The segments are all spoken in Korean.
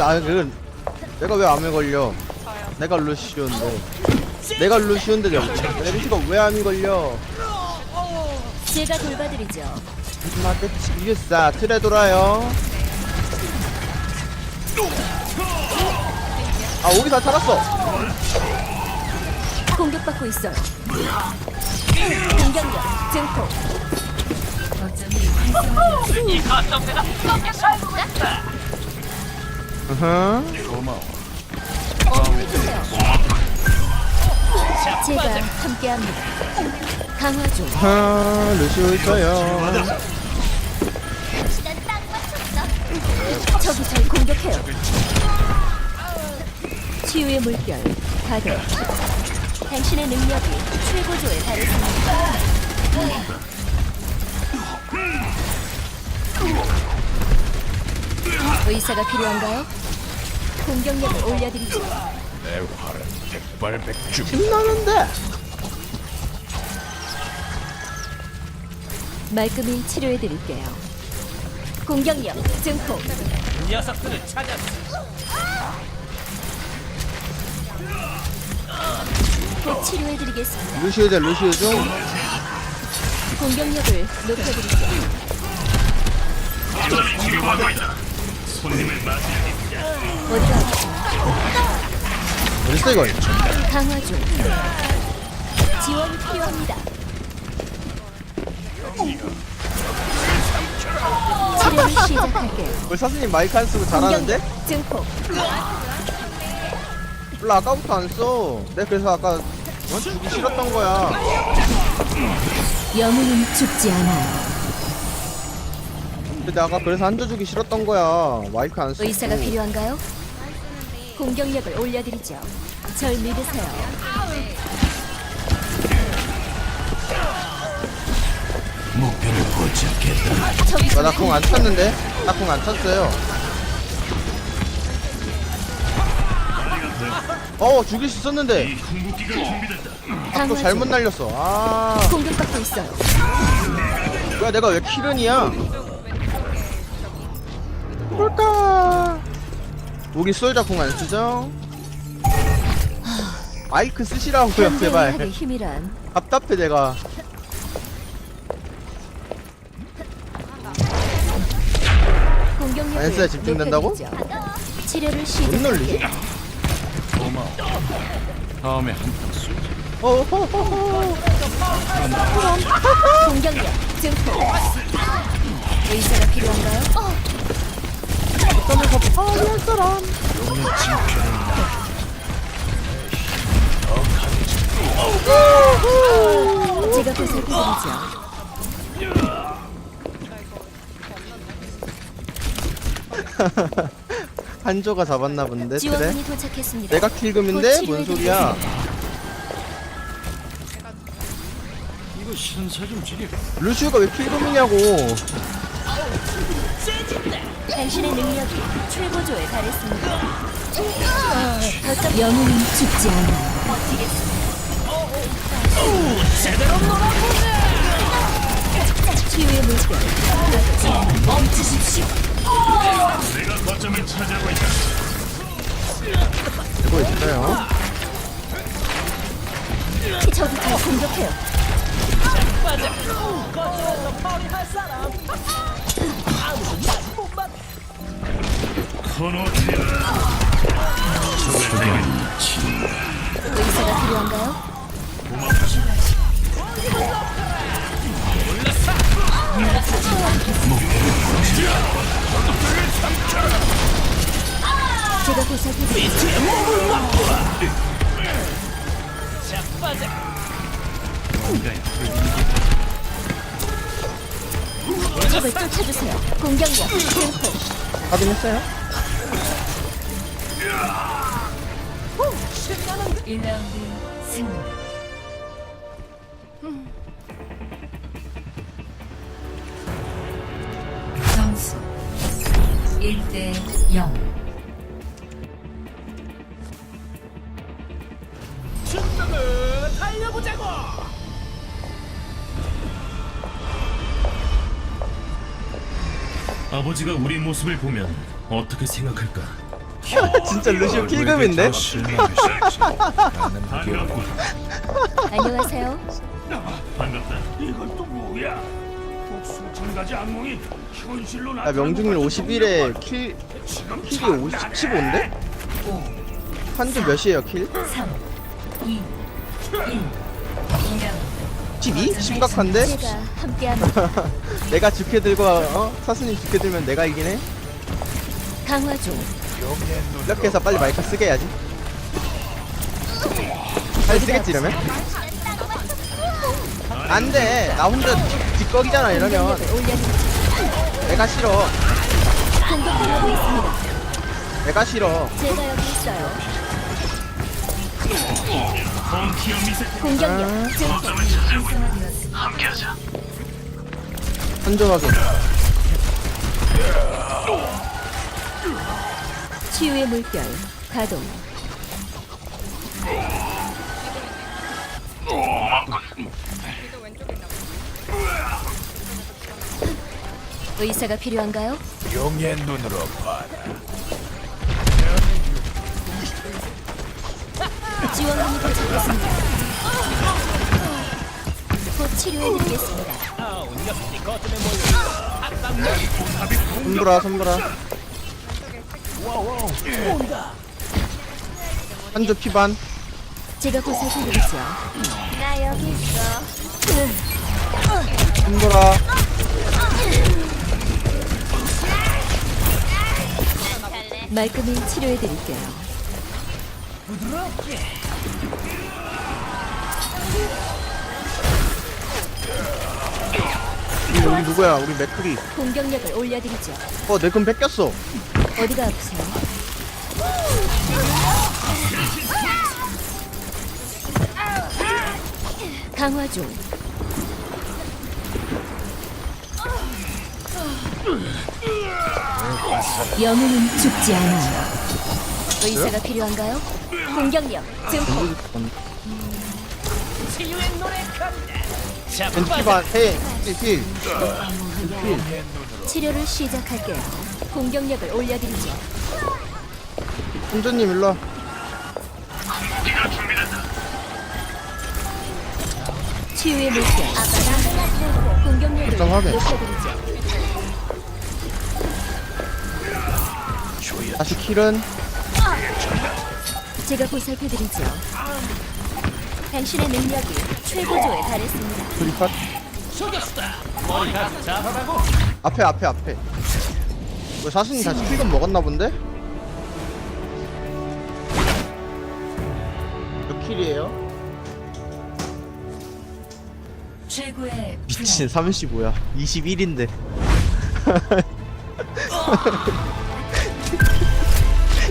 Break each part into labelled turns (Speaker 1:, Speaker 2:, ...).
Speaker 1: 나그 내가 왜 암에 걸려?
Speaker 2: 저요.
Speaker 1: 내가 루시오인데. 내가 루시오인데 메리시가 왜 암이 걸려?
Speaker 3: 제가 돌봐드리죠.
Speaker 1: 마대 이겼어. 틀에 돌아요. 아 오기 다 살았어.
Speaker 3: 공격받고 있어요. 공격력 증폭.
Speaker 1: 으흠.
Speaker 3: 어머니 제가 함께합니다. 강화 중.
Speaker 1: 아 루시오 있어요.
Speaker 3: 적이 절 공격해요. 치유의 물결 가동. 당신의 능력이 최고조에 달했습니다. 의사가 필요한가요? 공격력을 올려드리죠.
Speaker 4: 내 활은 백발백중
Speaker 1: 신나는데.
Speaker 3: 말끔히 치료해드릴게요. 공격력 증폭.
Speaker 5: 녀석들을 찾았어.
Speaker 3: 곧 치료해드리겠습니다.
Speaker 1: 루시오 대 루시오 중.
Speaker 3: 공격력을 높여드 아프세요?
Speaker 1: 어딨어 이거?
Speaker 3: 강화 중. 지원이 필요합니다. 치료를 시작할게요.
Speaker 1: 우리 사수님 마이크 안 쓰고 잘하는데? 몰라 아까부터 안 써. 내가 그래서 아까 넌 주기 싫었던 거야.
Speaker 3: 영웅은 죽지 않아요.
Speaker 1: 근데 내가 아까 그래서 한조 주기 싫었던 거야. 마이크 안 써.
Speaker 3: 의사가 필요한가요? 공격력을 올려드리죠. 절 믿으세요.
Speaker 4: 목표를 포착했다
Speaker 1: 아, 나공 안 찼는데? 나공안 찼어요. 어 죽일 수 있었는데. 또
Speaker 3: 강화
Speaker 1: 잘못
Speaker 3: 중.
Speaker 1: 날렸어. 아
Speaker 3: 공격받고 있어요.
Speaker 1: 뭐야 내가 왜 키른이야? 뭘까? 우기 솔자 공안 쓰죠? 마이크 쓰시라고요 제발.
Speaker 3: 힘이란
Speaker 1: 답답해 내가.
Speaker 3: 공격력을
Speaker 1: 댄스에 집중된다고?
Speaker 3: 높여드리죠. 치료를
Speaker 1: 못
Speaker 3: 시작할게요.
Speaker 1: 놀리지?
Speaker 4: 고마워 다음에 한턱 쏘지
Speaker 1: 어허허허.
Speaker 3: 공격력 증폭. 의사가 필요한가요? 어, 제가 보살펴드리죠.
Speaker 1: 한조가 잡았나 본데 그래?
Speaker 3: 지원군이 도착했습니다.
Speaker 1: 내가 킬금인데 뭔 소리야?
Speaker 4: 이거 신사 좀 지려
Speaker 1: 루시우가 왜 킬금이냐고.
Speaker 3: 당신의 능력이 최고조에 달했습니다. 거점 영웅은 죽지 않아요. 치유의 물결. 멈추십시오.
Speaker 1: 이거 있어요.
Speaker 3: 저기 잘 공격해요. 의사가 필요한가요? 제가. 적을 쫓아주세요. 공격력 증폭.
Speaker 1: 확인했어요?
Speaker 3: 1라운드 승리.
Speaker 6: 점수 1대 0
Speaker 5: 출동을 달려보자고.
Speaker 7: 아버지가 우리 모습을 보면 어떻게 생각할까?
Speaker 1: 진짜 루시오 킬금인데?
Speaker 3: 안녕하세요.
Speaker 5: 반갑다. 이건 또 뭐야? 복수 천가지 악몽이 현실로
Speaker 1: 야 명중률 51에 킬
Speaker 5: 지금
Speaker 1: 킬이 50, 15인데?
Speaker 6: 5,
Speaker 1: 한주 몇이에요 킬?
Speaker 6: 3, 2, 1. 2라운드.
Speaker 1: 12? 심각한데?
Speaker 3: 제가.
Speaker 1: 내가 죽게 들고 어? 사수님 죽게 들면 내가 이기네?
Speaker 3: 강화 중.
Speaker 1: 이렇게 해서 빨리 마이크 쓰게 해야지 잘 쓰겠지 이러면? 안돼 나 혼자 뒷거기잖아 이러면. 내가 싫어. 내가 싫어
Speaker 3: 제가 여기 있어요. 공격력 증폭.
Speaker 1: 한조하게
Speaker 3: 치유의 물결 가동. 의사가 필요한가요?
Speaker 4: 용의 눈으로 봐
Speaker 3: 지원군이 도착했습니다. 곧 치료해드리겠습니다.
Speaker 1: 손보라 손보라 한조 피반
Speaker 3: 제가 보살펴드리죠. 나 여기 있어.
Speaker 1: 손보라
Speaker 3: 말끔히 치료해드릴게요.
Speaker 1: 우리, 우리 누구야 우리 맥크리
Speaker 3: 공격력을 올려드리죠.
Speaker 1: 어내 금 뺏겼어
Speaker 3: 어디가 아프세요? 강화 중. 영웅은 죽지 않아요. 의사가 필요한가요? 공격력 증폭.
Speaker 5: 치유의 노래 간다. 자,
Speaker 1: 벤지 피반 헤필
Speaker 3: 치료를 시작할게요. 공격력을 올려드리죠.
Speaker 1: 한조님 일로 와
Speaker 3: 치유의 물결. 공격력을. 높여드리죠.
Speaker 1: 다시 킬은
Speaker 3: 제가 보살펴드리죠. 당신의 능력이 최고조에 달했습니다.
Speaker 1: 둘이 컷. 앞에 앞에 앞에 왜 사수님 다시 킬금 먹었나 본데? 몇 킬이에요?
Speaker 6: 최고의
Speaker 1: 미친 35야. 21인데.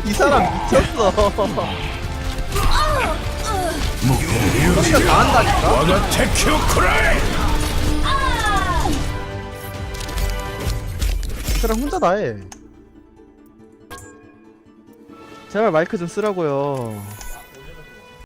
Speaker 1: 이 사람 미쳤어.
Speaker 4: 와가 테큐 쿠
Speaker 1: 사람 혼자 다해. 제발 마이크 좀 쓰라고요